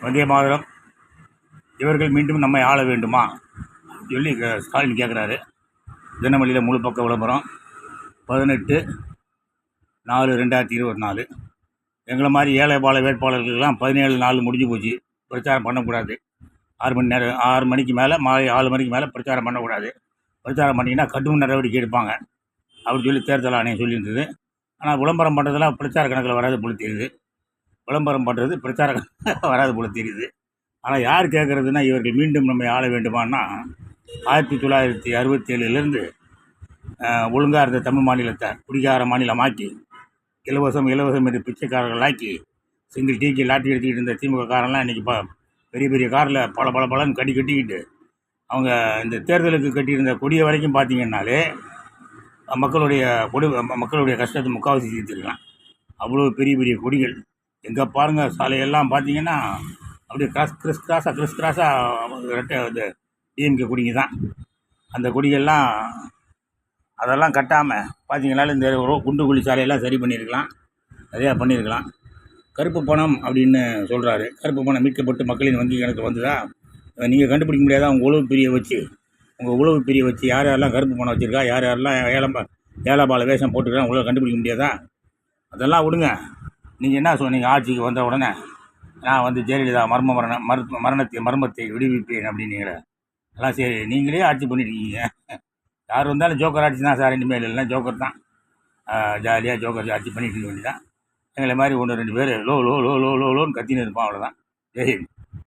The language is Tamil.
வந்தே மாதிரம். இவர்கள் மீண்டும் நம்மை ஆள வேண்டுமா? சொல்லி ஸ்டாலின் கேட்குறாரு தினமலியில் முழு பக்க விளம்பரம். பதினெட்டு நாலு ரெண்டாயிரத்தி இருபத்தி நாலு. எங்களை மாதிரி ஏழை பால வேட்பாளர்களுக்கெல்லாம் பதினேழு நாள் முடிஞ்சு போச்சு. பிரச்சாரம் பண்ணக்கூடாது. ஆறு மணி நேரம் ஆறு மணிக்கு மேலே மாலை ஆறு மணிக்கு மேலே பிரச்சாரம் பண்ணக்கூடாது. பிரச்சாரம் பண்ணிங்கன்னா கடும் நடவடிக்கை எடுப்பாங்க. அப்படின்னு சொல்லி தேர்தல் ஆணையம் சொல்லியிருந்தது. ஆனால் விளம்பரம் பண்ணுறதுலாம் பிரச்சார கணக்கில் வராது போல தெரியுது. விளம்பரம் பண்ணுறது பிரச்சார வராது போல தெரியுது. ஆனால் யார் கேட்குறதுன்னா இவர்கள் மீண்டும் நம்மை ஆள வேண்டுமான்னா ஆயிரத்தி தொள்ளாயிரத்தி அறுபத்தேழுலேருந்து ஒழுங்காக இருந்த தமிழ் மாநிலத்தை குடிகார மாநிலமாக்கி இலவசம் இலவசம் என்று பிச்சைக்காரர்களாக்கி சிங்கிள் டீக்கு லாட்டி எடுத்துக்கிட்டு இருந்த திமுக காரெல்லாம் இன்றைக்கி ப பெரிய பெரிய காரில் பல பல பலன்னு கட்டி கட்டிக்கிட்டு அவங்க இந்த தேர்தலுக்கு கட்டியிருந்த கொடியை வரைக்கும் பார்த்தீங்கன்னாலே மக்களுடைய கொடு மக்களுடைய கஷ்டத்தை முக்கால்வாசி தீர்த்துருக்கலாம். அவ்வளோ பெரிய பெரிய கொடிகள். இங்கே பாருங்கள் சாலையெல்லாம் பார்த்தீங்கன்னா அப்படியே கிராஸ் கிறிஸ் கிராஸாக கிறிஸ் கிராஸாக ரெட்டை இது டிஎம்கே கொடிங்க தான். அந்த கொடிகள்லாம் அதெல்லாம் கட்டாமல் பார்த்தீங்கனாலும் இந்த ரோ- குண்டு குழி சாலையெல்லாம் சரி பண்ணியிருக்கலாம். நிறையா பண்ணியிருக்கலாம். கருப்பு பணம் அப்படின்னு சொல்கிறாரு கருப்பு பணம் மீட்கப்பட்டு மக்களின் வங்கி கணக்கு வந்ததா? நீங்கள் கண்டுபிடிக்க முடியாதா? உங்கள் உழவு பிரியை வச்சு. உங்கள் உழவு பிரியை வச்சு யார் யாரெல்லாம் கருப்பு பணம் வச்சுருக்கா? யார் யாரெல்லாம் ஏலம் ஏலபால வேஷம் போட்டுருக்கா? உங்களால் கண்டுபிடிக்க முடியாதா? அதெல்லாம் விடுங்க. நீங்கள் என்ன சொன்னீங்க? ஆட்சிக்கு வந்த உடனே நான் வந்து ஜெயலலிதா மர்ம மரணம் மருத்துவ மரணத்தை மர்மத்தை விடுவிப்பேன் அப்படின்னீங்களே. எல்லாம் சரி நீங்களே ஆட்சி பண்ணிருக்கீங்க யார் வந்தாலும் ஜோக்கர் ஆட்சி தான் சார் இனிமேல் இல்லைன்னா ஜோக்கர் தான். ஜாலியாக ஜோக்கர் ஆட்சி பண்ணிட்டு இருக்க வேண்டியதான் எங்களை மாதிரி ஒன்று ரெண்டு பேர் லோ லோ லோ லோ லோ லோன்னு கத்தின்னு இருப்பான் அவ்வளோதான் ஜெய்